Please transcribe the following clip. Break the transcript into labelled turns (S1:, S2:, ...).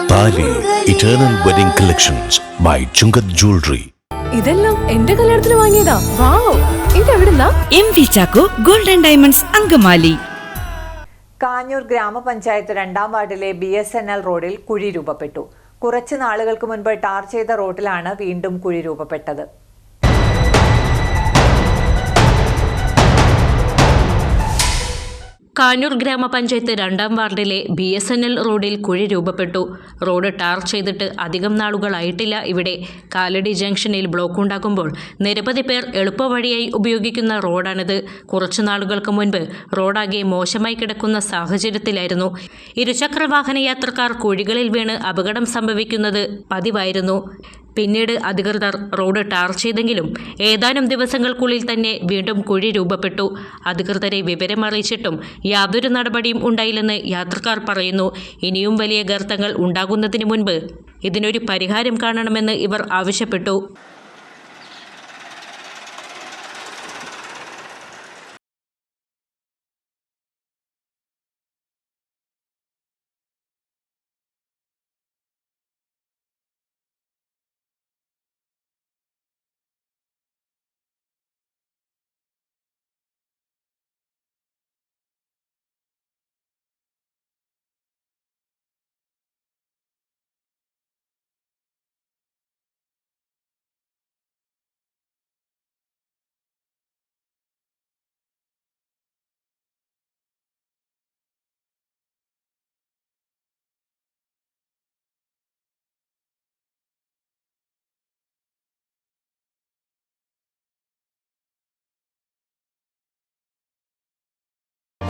S1: Eternal wedding collections by Chungath jewellery
S2: ഇതെല്ലാം എന്റെ കല്യാണത്തിന് വാങ്ങിയതാ. Wow ഇതെവിടുന്നാ
S3: M V Chacko golden diamonds Angamaly.
S4: Kanjoor ഗ്രാമപഞ്ചായത്ത് രണ്ടാം വാർഡിലെ ബി എസ് എൻ എൽ റോഡിൽ കുഴി രൂപപ്പെട്ടു. കുറച്ച് നാളുകൾക്ക് മുൻപ് ടാർ ചെയ്ത റോഡിലാണ് വീണ്ടും കുഴി രൂപപ്പെട്ടത്.
S5: കാഞ്ഞൂർ ഗ്രാമപഞ്ചായത്ത് രണ്ടാം വാർഡിലെ ബി എസ് എൻ എൽ റോഡിൽ കുഴി രൂപപ്പെട്ടു. റോഡ് ടാർ ചെയ്തിട്ട് അധികം നാളുകളായിട്ടില്ല ഇവിടെ കാലടി ജംഗ്ഷനിൽ ബ്ലോക്ക് ഉണ്ടാക്കുമ്പോൾ നിരവധി പേർ എളുപ്പവഴിയായി ഉപയോഗിക്കുന്ന റോഡാണിത്. കുറച്ചു നാളുകൾക്ക് മുൻപ് റോഡാകെ മോശമായി കിടക്കുന്ന സാഹചര്യത്തിലായിരുന്നു. ഇരുചക്ര വാഹന യാത്രക്കാർ കുഴികളിൽ വീണ് അപകടം സംഭവിക്കുന്നത് പതിവായിരുന്നു. പിന്നീട് അധികൃതർ റോഡ് ടാർ ചെയ്തെങ്കിലും ഏതാനും ദിവസങ്ങൾക്കുള്ളിൽ തന്നെ വീണ്ടും കുഴി രൂപപ്പെട്ടു. അധികൃതരെ വിവരം വിവരമറിയിച്ചിട്ടും യാതൊരു നടപടിയും ഉണ്ടായില്ലെന്ന് യാത്രക്കാർ പറയുന്നു. ഇനിയും വലിയ ഗർത്തങ്ങൾ ഉണ്ടാകുന്നതിന് മുൻപ് ഇതിനൊരു പരിഹാരം കാണണമെന്ന് ഇവർ ആവശ്യപ്പെട്ടു.